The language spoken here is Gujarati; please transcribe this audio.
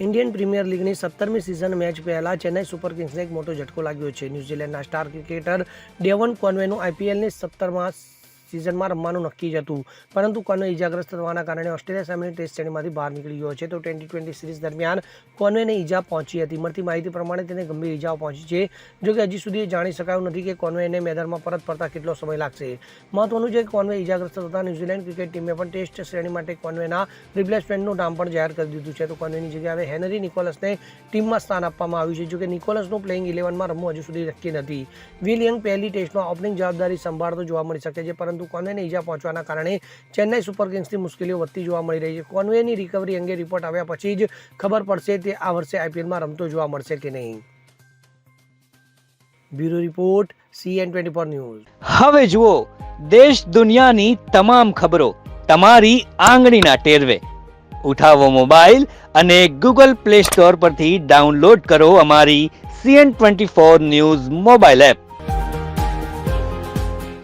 ઇન્ડિયન પ્રીમિયર લીગની સત્તરમી સિઝન મેચ પહેલા ચેન્નાઈ સુપર કિંગ્સને એક મોટો ઝટકો લાગ્યો છે. ન્યૂઝીલેન્ડના સ્ટાર ક્રિકેટર ડેવન કોન્વેનું આઈપીએલની સત્તરમાં સિઝનમાં રમવાનું નક્કી જ હતું. પરંતુ કોન્વે ઇજાગ્રસ્ત થવાના કારણે ઓસ્ટ્રેલિયા સામેની ટેસ્ટ શ્રેણીમાંથી બહાર નીકળી ગયો છે. તો ટ્વેન્ટી ટ્વેન્ટી સિરીઝ દરમિયાન કોન્વેને ઈજા પહોંચી હતી. મળતી માહિતી પ્રમાણે તેને ગંભીર ઈજાઓ પહોંચી છે. જો કે હજી સુધી જાણી શકાયું નથી કે કોન્વેને મેદાનમાં પરત ફરતા કેટલો સમય લાગશે. મહત્વનું છે કે કોન્વે ઇજાગ્રસ્ત થતા ન્યૂઝીલેન્ડ ક્રિકેટ ટીમે પણ ટેસ્ટ શ્રેણી માટે કોન્વેના રિપ્લેસમેન્ટનું નામ પણ જાહેર કરી દીધું છે. તો કોનવેની જગ્યાએ હેનરી નિકોલસને ટીમમાં સ્થાન આપવામાં આવ્યું છે. જોકે નિકોલસનું પ્લેઇંગ ઇલેવનમાં રમવું હજુ સુધી નક્કી નથી. વિલ યંગ પહેલી ટેસ્ટમાં ઓપનિંગ જવાબદારી સંભાળતો જોવા મળી શકે છે. પરંતુ કોનવેને ઈજા પહોંચવાના કારણે ચેન્નાઈ સુપર કિંગ્સની મુશ્કેલીઓ વધતી જોવા મળી રહી છે. કોનવેની રિકવરી અંગે રિપોર્ટ આવ્યા પછી જ ખબર પડશે તે આ વર્ષે આઈપીએલમાં રમતો જોવા મળશે કે નહીં. Bureau report CN twenty four news હવે જુઓ, દેશ દુનિયાની તમામ ખબરો તમારી આંગળીના ટેરવે. ઉઠાવો મોબાઈલ અને ગૂગલ પ્લે સ્ટોર પરથી ડાઉનલોડ કરો અમારી CN twenty four news mobile app